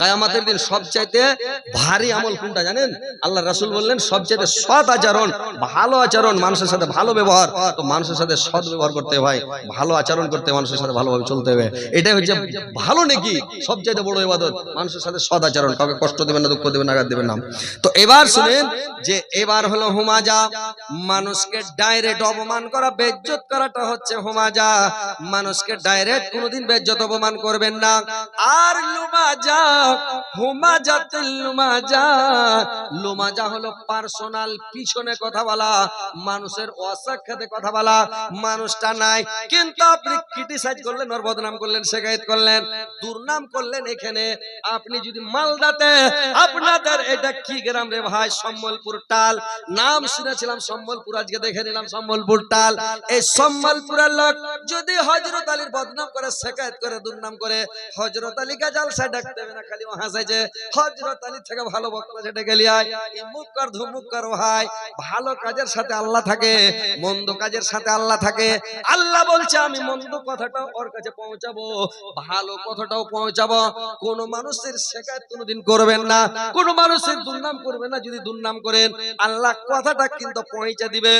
কায়ামাতের দিন সবচাইতে ভারী আমল কোনটা জানেন? আল্লাহ রাসূল বললেন, সবচাইতে সৎ আচরণ, ভালো আচরণ মানুষের সাথে ভালো ব্যবহার। তো মানুষের সাথে সৎ ব্যবহার করতে হয়, ভালো আচরণ করতে মানুষের সাথে ভালোভাবে চলতে হবে। এটাই হচ্ছে ভালো নাকি, সবচাইতে বড় ইবাদত, মানুষের সাথে সৎ আচরণ। কাউকে কষ্ট দেবেন না, দুঃখ দেবেন না, আঘাত দেবেন না। তো এবার শুনেন যে এবার হলো হুমাজা। মানুষকে ডাইরেক্ট অপমান করা, বেজ্জত করাটা হচ্ছে হুমাজা। মানুষকে ডাইরেক্ট কোনোদিন বেজ্জত অপমান করবেন না। আর লুমাজা আপনি যদি মালদাতে, আপনাদের এটা কি গ্রাম রে ভাই? সম্বলপুর টাল। নাম শুনেছিলাম, সম্বলপুর, আজকে দেখে নিলাম সম্বলপুর টাল। এই সম্বলপুরের লোক যদি হজরত আলীর বদনাম করে, শেখায়ত করে, দুর্নাম করে হজরত আলীকে জালসায় ডাকতে না খালি হাসাইছে আলী থেকে ভালো বক্তা সেটা গেলি ভালো কাজের সাথে আল্লাহ থাকে, মন্দ কাজের সাথে আল্লাহ থাকে। আল্লাহ বলছে, আমি মন্দ ওর কাছে পৌঁছাবো, ভালো কথাটাও পৌঁছাবো। কোন মানুষের শেখায়ত কোনোদিন করবেন না। কোন মানুষের দুর্নাম করবেন না, যদি দুর্নাম করেন। আল্লাহ কথাটা কিন্তু পৌঁছে দিবে।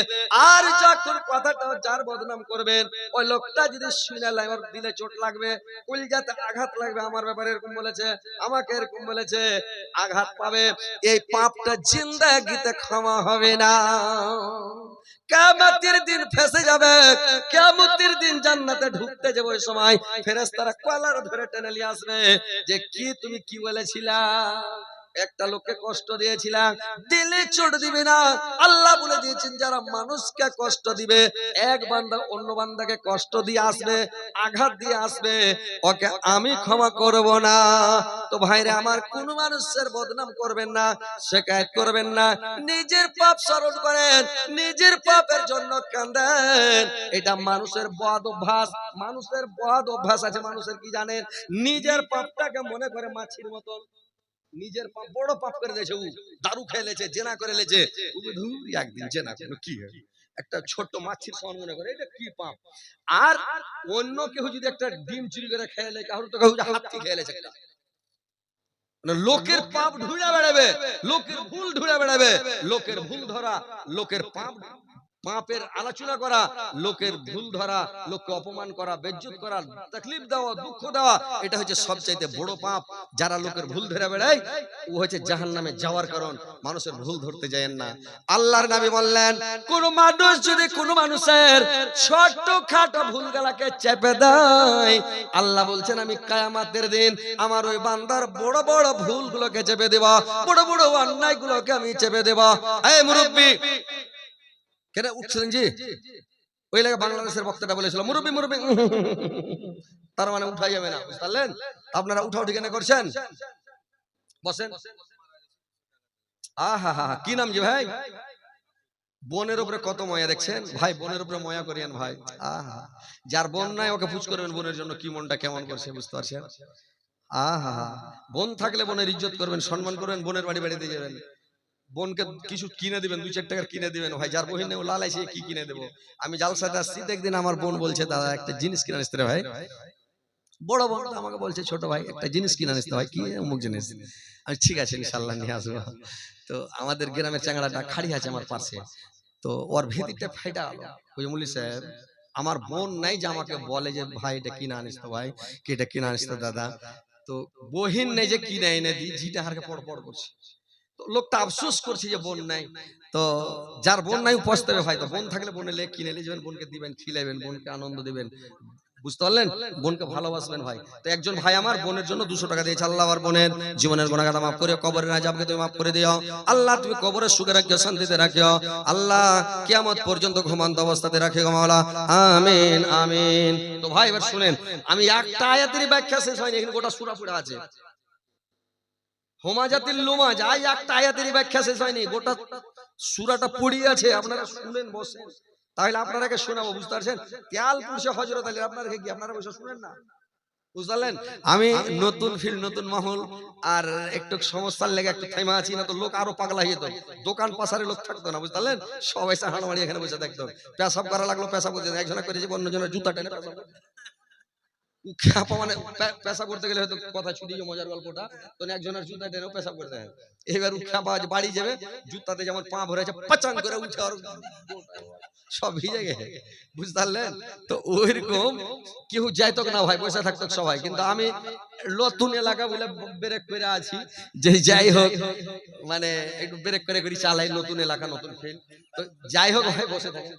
আর যখন কথাটা যার বদনাম করবেন। ওই লোকটা যদি শুনে আমার দিলে চোট লাগবে, কলিজাতে আঘাত লাগবে আমার ব্যাপারে এরকম বলেছে। আমাকে এরকম বলেছে আঘাত পাবে এই পাপটা জিন্দাগিতে ক্ষমা হবে না। কিয়ামতের দিন ফেসে যাবে কিয়ামতের দিন জান্নাতে ঢুকতে যাব ওই সময়। ফেরেশতারা কলার ধরে টেনে নিয়ে আসবে যে কি তুমি কি বলেছিলা? একটা লোককে কষ্ট দিয়েছিলাম। দিলে চোট দিবে না। আল্লাহ বলে দিয়েছেন, যারা মানুষকে কষ্ট দিবে, এক বান্দা অন্য বান্দাকে কষ্ট দিয়ে আসবে, আঘাত দিয়ে আসবে। ওকে আমি ক্ষমা করব না। তো ভাইরে, আমার কোন মানুষের বদনাম করবেন না শেখায়ত করবেন না। নিজের পাপ স্মরণ করেন, নিজের পাপের জন্য কান্দেন এটা মানুষের বদ অভ্যাস, মানুষের বদ অভ্যাস আছে, মানুষের কি জানেন? নিজের পাপটাকে মনে করে মাছির মতন। নিজের পাপ, বড় পাপ করে দিয়েছে ও। দারু খেয়ে লেছে, জেনা করে লেছে। একদিন জেনা করল কি একটা ছোট্ট মাছির সমান মনে করে, এটা কি পাপ? আর অন্য কেউ যদি একটা ডিম চুরি করে খেয়ে লে কারোর তো কেউ হাতি খেয়ে লেছে। মানে লোকের পাপ ঢুড়ে বেড়াবে, লোকের ভুল ঢুড়ে বেড়াবে। লোকের ভুল ধরা, লোকের পাপ পাপের আলোচনা করা লোকের ভুল ধরা লোককে অপমান করা বেজ্জত করা তকলিফ দেওয়া দুঃখ দেওয়া এটা হচ্ছে সবচাইতে বড় পাপ। যারা লোকের ভুল ধরে বেড়ায় ও হচ্ছে জাহান নামে যাওয়ার কারণ মানুষের ভুল ধরতে যায়েন না। আল্লাহর নবী বললেন কোন মানুষ যদি কোন মানুষের ছোট্ট খাটো ভুল গালাকে চেপে দেয়। আল্লাহ বলছেন আমি কায়ামাতের দিন আমার ওই বান্দার বড় বড় ভুলগুলোকে চেপে দেবা বড় বড় অন্যায় গুলোকে আমি চেপে দেবা এই মুরব্বী কেন উঠছিলেন জি? ওই লাগে বাংলাদেশের বক্তাটা বলেছিল মুরব্বী মুরব্বী। তার মানে উঠাই যাবে না বুঝতে আপনারা উঠাও ঠিকানা করছেন? বসেন। আহা হা কি নাম জি ভাই? বনের উপরে কত ময়া দেখছেন? ভাই বনের উপরে ময়া করিয়েন ভাই। আহা যার বোন নাই ওকে পুজ করবেন বোনের জন্য কি মনটা কেমন করছে বুঝতে পারছেন? আহা বোন থাকলে বোনের ইজ্জত করবেন সম্মান করবেন বোনের বাড়ি বাড়িতে যাবেন। বোনকে কিছু কিনে দিবেন, দুই চার টাকার কিনে দিবেন। ভাই, যার বহিনে ও লাল আছে কি কিনে দেবো? আমি জালসাতে আসছি একদিন আমার বোন বলছে, দাদা, একটা জিনিস কিনে আসতে ভাই। বড় তো আমাকে বলছে, ছোট ভাই, একটা জিনিস কিনে আনতে ভাই। কি অমুক জিনিস? আমি, ঠিক আছে ইনশাল্লাহ নিয়ে আসব। তো আমাদের গ্রামের চাংড়াটা খাড়ি আছে আমার পাশে। তো ওর ভিতিরটা ফাইটা গেল ওই মুলি সাহেব, আমার বোন নাই যে আমাকে বলে যে, ভাই, এটা কিনে আনিস তো ভাই, কি এটা কিনে আনিস তো দাদা? তো বহিন নেই যে কিনে এনে দিই জিটা হারকে পড় পড় করছে। লোকটা আফসোস করছে যে বোন নাই। তো যার বোন নাই পস্তাবে ভাই তো বোন থাকলে বোনে লে কিনে যাবেন বোনকে দিবেন খিলাবেন বোনকে আনন্দ দিবেন। বুঝতে পারলেন? বোনকে ভালোবাসবেন ভাই। তো একজন ভাই আমার বোনের জন্য দুশো টাকা দিয়েছে আল্লাহ আমার বোনের। জীবনের গোনাগাটা মাফ করে কবরের আজাবকে তুমি মাফ করে দিও। আল্লাহ তুমি কবরের সুখে রাখিও শান্তিতে রাখিও। আল্লাহ কিয়ামত পর্যন্ত ঘুমান্ত অবস্থাতে রাখে মাওলা। আমিন আমিন। তো ভাই এবার শুনেন আমি একটা আয়াতেরই ব্যাখ্যা শেষ হয়নি এখানে গোটা সুরা ফুরা আছে। হোমাজাতির লোমা যাই একটা আয়াতেরই ব্যাখ্যা শেষ হয়নি, গোটা সুরাটা পড়ি আছে, আপনারা শুনেন তাহলে শোনাবো, বুঝতে পারছেন? পুরুষে হজরত আলী আপনারা কি, আপনারা বসে শুনেন না? বুঝলেন আমি নতুন ফিল্ড নতুন মাহল, আর একটু সমস্যার লেগে একটু থাইমা আছি, না তো লোক আরও পাগলা হয়ে যেত। দোকান পাশারে লোক থাকতো না বুঝলেন সবাই হাঁড় মারি এখানে বসে দেখতো। পেশাব করা লাগল, পেশাব করতে। একজনে করেছে, অন্যজনের জুতা টেনে পেশাব খ্যাপা মানে পে- পেশাব করতে গেলে হয়তো কথা ছুটি যে মজার গল্পটা। তো একজনের জুতা টেনেও পেশাব করতে হয় এবার আজ বাড়ি যাবে, জুতাতে যেমন পা ভরেছে পাচান করে উঠে আর সব ভিজে গেছে। বুঝতে পারলেন? তো ওইরকম কেউ যাইতো না ভাই, বসে থাকতো সবাই। কিন্তু আমি নতুন এলাকা বলে ব্রেক করে আছি যে যাই হোক মানে একটু ব্রেক করে করি, চালাই নতুন এলাকা, নতুন ফিল তো যাই হোক ভাই, বসে থাকে।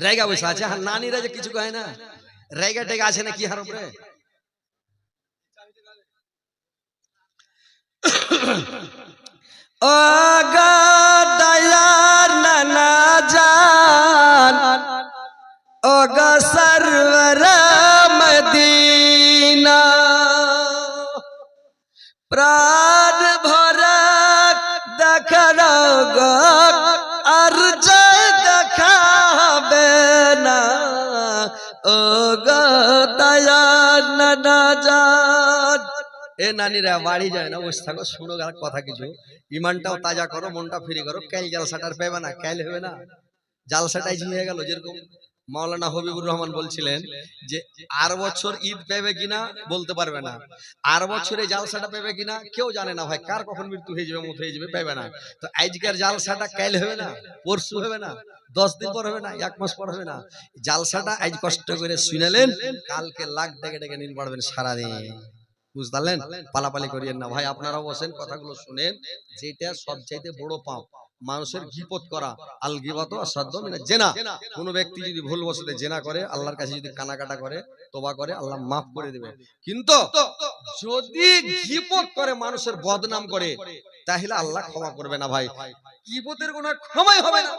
রেগা বসে আছে, আর নানিরা যে কিছু কয় না? রেগা টেগা আছে না কি হার উপরে ও গা দয়ার নানা জান ও গা সরবর মদিনা প্রাণ নানা জান এ নানিরা, বাড়ি যায় না বসে থাকো শুনো আর কথা কিছু। ইমানটাও তাজা করো, মনটা ফ্রি করো। কাল জালসাটার পেবে না, কাল হবে না। জালসাটাই হয়ে গেল, যেরকম। মাওলানা হবিবুর রহমান বলছিলেন যে, আর বছর ঈদ পেবে কিনা বলতে পারবে না। আর বছরে জালসাটা পেবে কিনা কেউ জানে না ভাই, কার কখন মৃত্যু হয়ে যাবে মত হয়ে যাবে পেবে না। তো আজকের জালসাটা কাল হবে না, পরশু হবে না, দশ দিন পর হবে না, এক মাস পর হবে না। জালসাটা আজ কষ্ট করে শুনেলেন, কালকে লাখ ডেকে ডেকে নিন পারবেন সারাদিন। বুঝতে পারলেন? পালাপালি করিয়েন না। ভাই, আপনারাও বসেন, কথাগুলো শুনেন। যেটা সবচাইতে বড় পাপ মানুষের গিপত করা আল গিবত অসাধ্য মানে জেনা। কোন ব্যক্তি যদি ভুল বসতে জেনা করে আল্লাহর কাছে যদি কানাকাটা করে তোবা করে আল্লাহ মাফ করে দেবে। কিন্তু যদি গিপত করে মানুষের বদনাম করে তাহলে আল্লাহ ক্ষমা করবে না ভাই। গিবতের কোনো ক্ষমাই হবে না।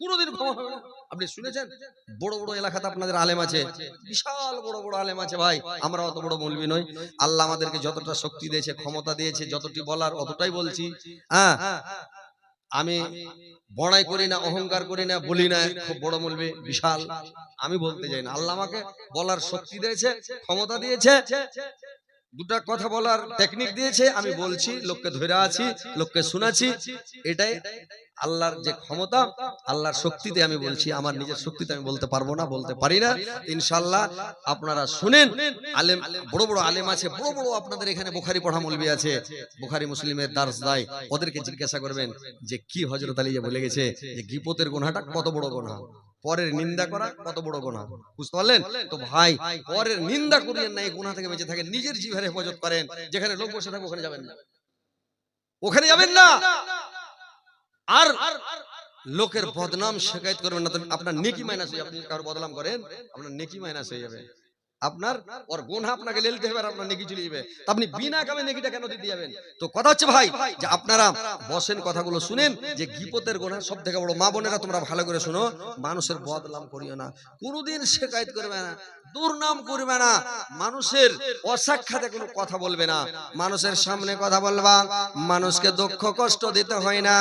কোনোদিন ক্ষমা হবে না। আপনি শুনেছেন? বড় বড় এলাকাতে আপনাদের আলেম আছে বিশাল বড় বড় আলেম আছে ভাই। আমরা অত বড় মৌলবি নই। আল্লাহ আমাদেরকে যতটা শক্তি দিয়েছে ক্ষমতা দিয়েছে যতটি বলার অতটাই বলছি। হ্যাঁ। আমি বড়াই করি না অহংকার করি না বলি না খুব বড় মূল্য বিশাল। আমি বলতে চাই না। আল্লাহ আমাকে বলার শক্তি দিয়েছে ক্ষমতা দিয়েছে। দুটা কথা বলার টেকনিক দিয়েছে, আমি বলছি, লোককে ধরে আছি, লোককে শোনাচ্ছি, এটাই আল্লাহর যে ক্ষমতা, আল্লাহর শক্তিতে আমি বলছি, আমার নিজের শক্তিতে আমি বলতে পারব না, বলতে পারি না। ইনশাল্লাহ আপনারা শুনেন, আলেম, বড় বড় আলেম আছে, বড় বড় আপনাদের এখানে বুখারি পড়া মৌলবি আছে। বুখারি মুসলিমের দার্স দায়, ওদেরকে জিজ্ঞাসা করবেন যে কি হজরত আলী যে বলে গেছে, যে গিপতের গুনাহটা কত বড় গুনাহ? পরের নিন্দা করা কত বড় গোনা বুঝতে পারলেন? তো ভাই পরের নিন্দা করিয়েন না এই গোনা থেকে বেঁচে থাকেন নিজের জীবনে হেফাজত করেন যেখানে লোক বসে থাকে ওখানে যাবেন না। ওখানে যাবেন না। আর লোকের বদনাম শেখায়ত করবেন না। আপনার নেকি মাইনাস হয়ে যাবে। আপনি কারও বদনাম করেন আপনার নেকি মাইনাস হয়ে যাবে। আপনার ওর গুণা আপনাকে লেলতে হবে আর আপনার নেকি চলে যাবে তো আপনি বিনা কামে নেকিটা কেন দিতে যাবেন? তো কথা হচ্ছে ভাই, যে আপনারা বসেন কথাগুলো শুনেন, যে গিপতের গোনা সব থেকে বড়। মা বোনেরা তোমরা ভালো করে শোনো, মানুষের বদনাম করিও না। কোনোদিন শেখায়ত করবে না, দুর্নাম করবে না। মানুষের অসাক্ষাতে কোনো কথা বলবে না। মানুষের সামনে কথা বলবা, মানুষকে দুঃখ কষ্ট দিতে হয় না।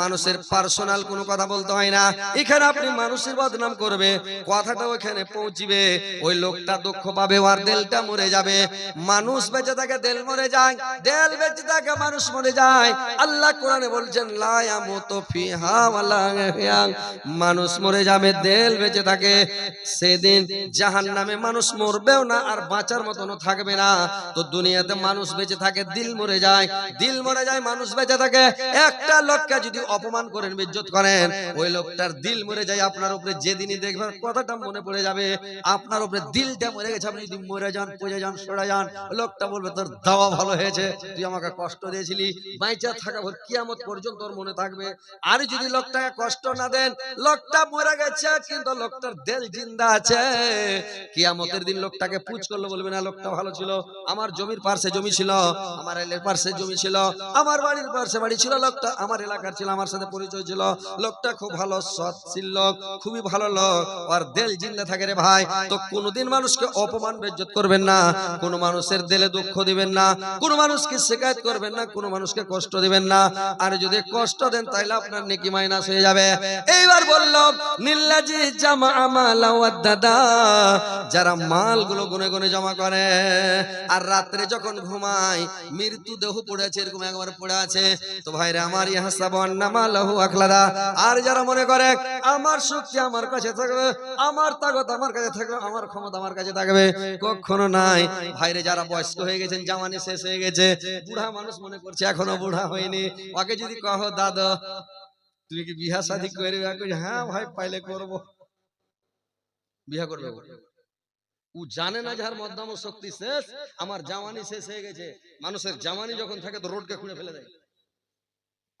মানুষের পার্সোনাল কোনো কথা বলতে হয় না। এখানে আপনি মানুষের বদনাম করবে, কথাটা ওখানে পৌঁছিবে। ওই লোকটা দুঃখ পাবে আর দেলটা মরে যাবে। মানুষ বেঁচে থাকে, দেল মরে যায়, দেল বেঁচে থাকে, মানুষ মরে যায়। আল্লাহ কোরআনে বলছেন, লা ইয়ামুতু ফিহা ওয়ালা মানুষ মরে যাবে, দেল বেঁচে থাকে। সেদিন জাহান্নামে মানুষ মরবেও না, আর বাঁচার মতনও থাকবে না। তো দুনিয়াতে মানুষ বেঁচে থাকে, দিল মরে যায়। দিল মরে যায়, মানুষ বেঁচে থাকে। একটা লোককে যদি অপমান করেন, বেজ্জত করেন, ওই লোকটার দিল মরে যায়, আপনার উপরে যেদিনই দেখবেন, কথাটা মনে পড়ে যাবে। আপনার উপরে দিলটা মরে গেছে, আপনি যদি মরে যান যান, সরে যান, লোকটা বলবে, তোর দাওয়া ভালো হয়েছে, তুই আমাকে কষ্ট দিয়েছিলি থাকা ভর কিয়ামত পর্যন্ত মনে থাকবে। আর যদি লোকটাকে কষ্ট না দেন, লোকটা মরে গেছে, কিন্তু লোকটার দেল জিন্দা আছে। কিয়ামতের দিন লোকটাকে পুজ করল, বলবে, না, লোকটা ভালো ছিল, আমার জমির পার্শ্বে জমি ছিল, আমার এলের পার্শ্বে জমি ছিল, আমার বাড়ির পার্শ্বে বাড়ি ছিল, লোকটা আমার এলাকার ছিল, আমার সাথে পরিচয় ছিল, লোকটা খুব ভালো সৎ ছিল লোক, খুবই ভালো লোক, আর দেল জিন্দা থাকে রে ভাই। তো কোনোদিন মানুষকে অপমান বেজ্জত করবেন না, কোন মানুষের দিলে দুঃখ দিবেন না, কোন মানুষকে শিকায়ত করবেন না, কোন মানুষকে কষ্ট দিবেন না। আর যদি কষ্ট দেন তাহলে আপনার নেকি মাইনাস হয়ে যাবে। এইবার বললাম নীল্লাজি জামা আমালা দাদা যারা মালগুলো গুনে গুনে জমা করে। আর রাত্রে যখন ঘুমায়, মৃত্যু দেহ পড়ে আছে এরকম একবার পড়ে আছে। তো ভাইরে আমার ইহা সাবান্নামা লাহু আখলাদা। আর যারা মনে করে, আমার শক্তি আমার কাছে থাকবে, আমার তাগত আমার কাছে থাকবে, আমার ক্ষমতা আমার কাছে কখনো নাই। ভাইরে যারা বয়স্ক হয়ে গেছেন জামানি শেষ হয়ে গেছে। বুড়া মানুষ মনে করছে এখনও বুড়া হয়নি। ওকে যদি কহ দাদা তুমি কি বিহা শাদি করবে হ্যাঁ ভাই পাইলে করব। বিয়া করবে ও? জানে না যার মধ্যম শক্তি শেষ। আমার জামানি শেষ হয়ে গেছে। মানুষের জামানি যখন থাকে তো রোডকে খুঁড়ে ফেলে দেয়।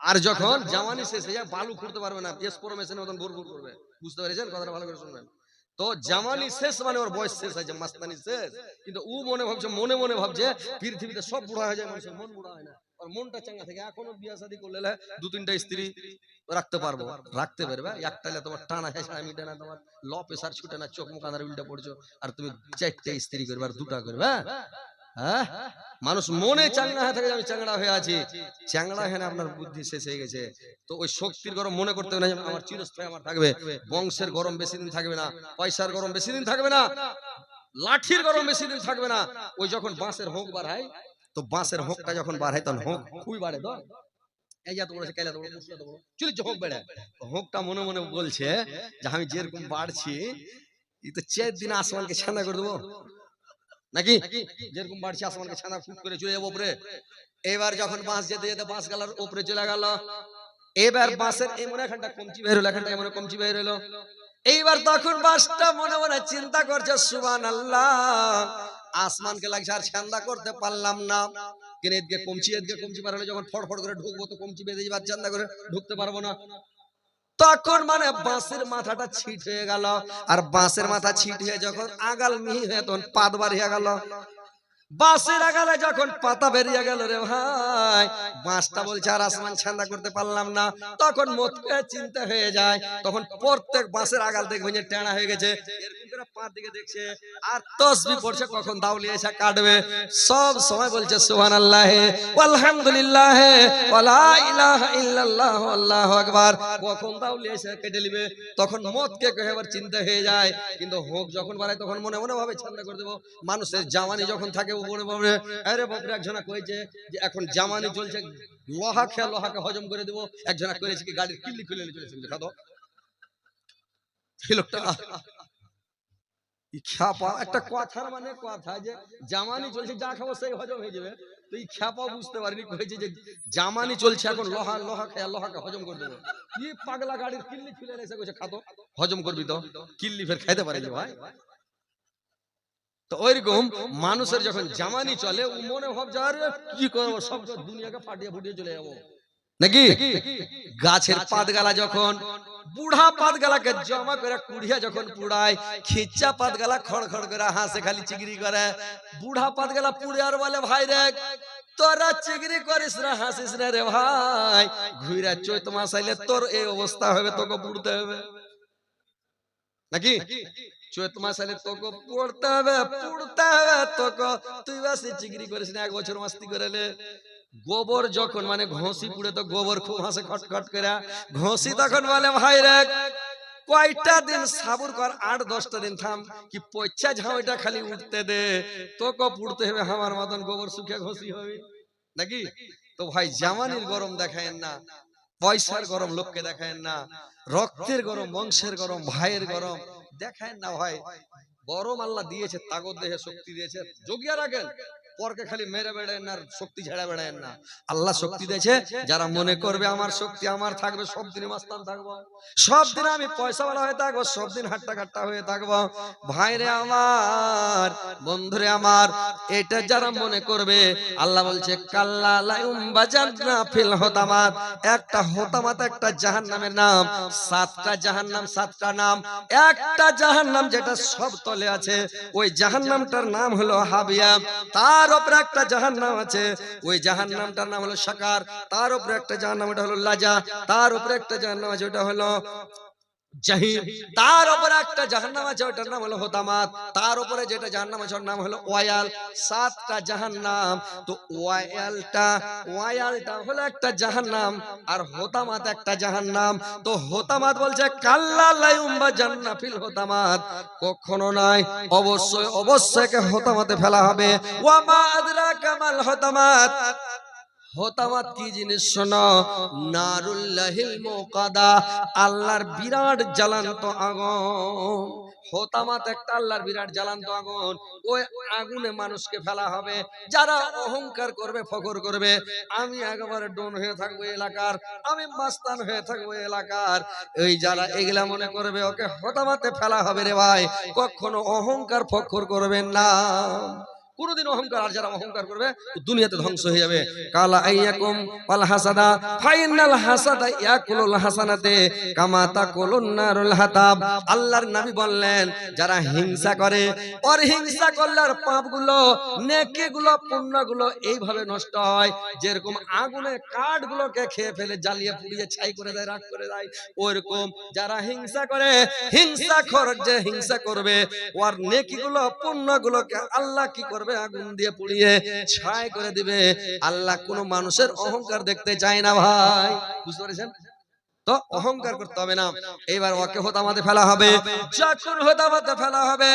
আর যখন জামানি শেষ হয়ে যায় বালু খুঁড়তে পারবে না। এসপোর মেশিনের মতন ভুর ভুর করবে। বুঝতে পেরেছেন? কথাটা ভালো করে শুনবেন। তো জামানি শেষ মানে ওর বয়স শেষ হয়েছে মাস্তানি শেষ। কিন্তু ও মনে ভাবছে মনে মনে ভাবছে পৃথিবীতে সব বুড়া হয়ে যায় মানুষের মন বুড়া হয় না। ওর মনটা চাঙ্গা থাকে। এখনও বিয়া শাদি করলে দু তিনটা স্ত্রী রাখতে পারব। রাখতে পারবে। একটালে তোমার টানা হেসা মিটে না তোমার। ল প্রেসার ছুটে না চোখ মুখ আধার উল্টা পড়ছো। আর তুমি চারটে স্ত্রী করবে আর দুটা করবে হ্যাঁ? মানুষ মনে চাঙ্গা হয়ে থাকে আমি চাংড়া হয়ে আছি। চাংড়া হয়ে আপনার বুদ্ধি শেষ হয়ে গেছে। তো ওই শক্তির গরম মনে করতে হবে না আমার চিরস্থায়ী আমার থাকবে। বংশের গরম বেশি দিন থাকবে না, পয়সার গরম বেশি দিন থাকবে না, লাঠির গরম বেশি দিন থাকবে না। ওই যখন বাঁশের হোক বাড়ায় তো বাঁশের হোকটা যখন বাড়ায় তখন হোক খুবই বাড়ে। তো মনে মনে বলছে যে আমি যেরকম বাড়ছি তো চার দিন আসমানকে ছানা করে দেবো। নাকি? যেরকম বাড়ছে, আসমানকে ছানা ফুট করে চলে যাব উপরে। এবার যখন বাঁশ যেতে যেতে বাঁশ গালার উপরে চলে গেল। এবার বাঁশের এমন এখানটা কমচি বের হলো, এখানটা এমন কমচি বের হলো। এইবার তখন বাসটা মনে মনে চিন্তা করছে সুবান আল্লাহ আসমানকে লাগছে আর ছান্দা করতে পারলাম না। কিন্তু এদিকে কমচি এদিকে কমচি পার হলে, যখন ফড়ফড় করে ঢুকবো তো কমচি বেঁধে যাবার চান্দা করে ঢুকতে পারব না। তখন মানে বাঁশের মাথাটা ছিট হয়ে গেল। আর বাঁশের মাথা ছিট হয়ে যখন আগাল মিহি হয়ে তখন পাত বাড়িয়ে গেল। বাঁশের আগালে যখন পাতা বেরিয়ে গেল রে ভাই বাঁশটা বলছে আর আসমান ছান্দা করতে পারলাম না। তখন মতকে চিন্তা হয়ে যায়, তখন প্রত্যেক বাঁশের আগাল দেখবেন যে টেনা হয়ে গেছে। কহে চিন্তা হয়ে যায়। কিন্তু হোক যখন বাড়ায় তখন মনে মনে ভাবে, ছান্দা করে দেবো। মানুষের জামানি যখন থাকে আরে একজনা কয়েছে যে এখন জামানি চলছে লোহা লোহাকে হজম করে দেবো। একজনা করেছে কি গাড়ির কিল্লি খুলে নিয়ে খাতো এই লোকটা একটা কথার মানে কথা যে জামানি চলছে, যা খাব সেই হজম হয়ে যাবে। তো এই বুঝতে পারিনি কয়েছে যে জামানি চলছে, এখন লোহা লোহা খেয়ে লোহাকে হজম করে দেবো। কি পাগলা গাড়ির কিল্লি খুলে খাতো হজম করবি তো, কিল্লি ফের খাইতে পারে যে ভাই। তো ওইরকম মানুষের যখন জামানি চলে ও মনে ভাবছে আরে কি করব সব দুনিয়াকে ফাটিয়ে ফুটিয়ে চলে যাব। নাকি? গাছের পাতগালা যখন বুড়া পাতগালাকে জমা করে কুড়িয়া যখন পুড়ায় খিচ্চা পাতগালা খড় খড় করে হাসে খালি চিগড়ি করে। বুড়া পাতগালা পুড়ে আর বলে ভাই রে তোরা চিগড়ি করিস না হাসিস না রে ভাই। ঘুরা চৈত মাস আইলে তোর এই অবস্থা হবে তোকে পুড়তে হবে। নাকি? চৈত মাস আইলে তোকে পড়তে হবে, পুড়তে হবে তোকে। তুই বাসি করিস না, এক বছর মাস্তি করে লে গোবর যখন মানে ঘষি পুড়ে তো গোবর খুব হাসে খটখট করে। ঘষি তখন বলে, ভাই রে, কয়টা দিন সাবুর কর, আট দশটা দিন থাম, কি পয়সা ঝাউটা খালি উঠতে দে। তোকে পুড়তে হবে আমার মতন গোবর শুকে ঘষি হবে। নাকি? তো ভাই, জামানির গরম দেখায়েন না, পয়সার গরম লোককে দেখায়েন না, রক্তের গরম, বংশের গরম, ভাইয়ের গরম দেখায়েন না ভাই। গরম আল্লাহ দিয়েছে তাগত দেহে শক্তি দিয়েছে। যোগিয়া রাখেন। পরকে খালি মেরে বেড়ায় না শক্তি ঝেড়ে বেড়ায় না। আল্লাহ শক্তি দিয়েছে যারা মনে করবে আমার শক্তি আমার থাকবে সব দিনে মাস্তান থাকব। সব দিন আমি পয়সাওয়ালা হয়ে থাকব সব দিন হাট্টা হয়ে থাকব। ভাইরে আমার বন্ধুরে আমার এটা যারা মনে করবে আল্লাহ বলছে কাল্লা লাইম বাজান্না ফিল হতামাত। একটা হতামাত একটা জাহান্নামের নাম। সাতটা জাহান্নাম সাতটা নাম। একটা জাহান্নাম যেটা সব তলে আছে। ওই জাহান্নামটার নাম হলো হাবিয়া তার উপরে একটা জাহান নাম আছে। ওই জাহান নামটার নাম হলো সাকার। তার উপরে একটা জাহান নাম ওটা হলো লাজা। তার উপরে একটা জাহান নাম আছে, ওটা হলো জাহিম, তার উপরে একটা জাহান্নাম আছে ওটার নাম হলো হোতামাত। তার উপরে যেটা জাহান্নাম আছে, ওর নাম হলো ওয়ায়াল। সাতটা জাহান্নাম। তো ওয়ায়ালটা ওয়ায়ালটা হলো একটা জাহান্নাম আর হোতামাত একটা জাহান্নাম। তো হোতামাত বলছে, কাল্লা লাইউম বা জান্নাফিল হোতামাত। কখনো নাই অবশ্যই অবশ্যই কে হোতামাতে ফেলা হবে। ওয়ামা আদরা কামাল হোতামাত। হোতামাত কি জিনিস শোনো? নারুল্লাহিল মুকাদা, আল্লাহর বিরাট জ্বালান্ত আগুন। হোতামাত একটা আল্লাহর বিরাট জ্বালান্ত আগুন। ওই আগুনে মানুষকে ফেলা হবে। যারা অহংকার করবে, ফখর করবে, আমি একেবারে ডোন হয়ে থাকব এলাকার, আমি মাস্তান হয়ে থাকব এলাকার। এই যারা এগুলা মনে করবে, ওকে হতামাতে ফেলা হবে রে ভাই, কখনো অহংকার, ফখর করবেন না। কোনদিন অহংকার, আর যারা অহংকার করবে দুনিয়াতে ধ্বংস হয়ে যাবে। কালা আইয়াকুম ওয়াল হাসাদা, ফাইনাল হাসাদা ইয়াকুলুল হাসানাতে, কামা তাকুলুন নারুল হাতাব। আল্লাহর নবী বললেন, যারা হিংসা করে ওর হিংসা করলার পাপগুলো, নেকিগুলো, পুণ্যগুলো এইভাবে নষ্ট হয়। যেরকম আগুনে কাঠগুলোকে খেয়ে ফেলে, জ্বালিয়ে পুড়িয়ে ছাই করে দেয়, রাগ করে দেয়, ওরকম যারা হিংসা করে হিংসা খর যে হিংসা করবে, ওর নেকিগুলো, পুণ্যগুলোকে আল্লাহ কি করবে? আগুন দিয়ে পুড়িয়ে ছাই করে দিবে। আল্লাহ কোনো মানুষের অহংকার দেখতে চায় না ভাই। বুঝতে পেরেছেন? তো অহংকার করতে হবে না। এবার ওকে হোতামাতে ফেলা হবে। যখন হোতামাতে ফেলা হবে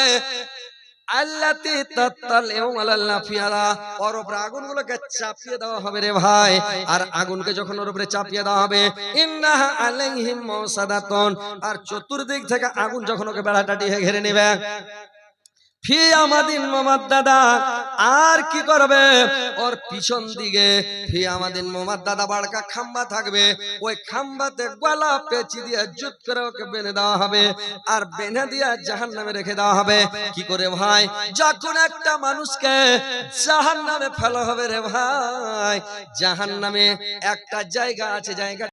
আল্লাতি তাত্তাল এবং আল্লাহ ফিয়ারা ওর উপরে আগুনগুলোকে চাপিয়ে দেওয়া হবে রে ভাই। আর আগুনকে যখন ওর উপরে চাপিয়ে দেওয়া হবে ইন্নাহা আলাইহিম মুসাদাতুন আর চতুর্দিক থেকে আগুন যখন ওকে বেড়াটাটি ঘিরে নেবে ফি আমাদিন মোমাদ দাদা, আর কি করবে? ওর পিছন দিকে ফি আমাদিন মোমাদ দাদা বাড়কা খাম্বা থাকবে। ওই খাম্বাতে গলা পেঁচি দিয়ে জুত করে ওকে বেঁধে দেওয়া হবে আর বেঁধে দিয়ে জাহান নামে রেখে দেওয়া হবে। কি করে ভাই? যখন একটা মানুষকে জাহান নামে ফেলা হবে রে ভাই জাহান নামে একটা জায়গা আছে, জায়গা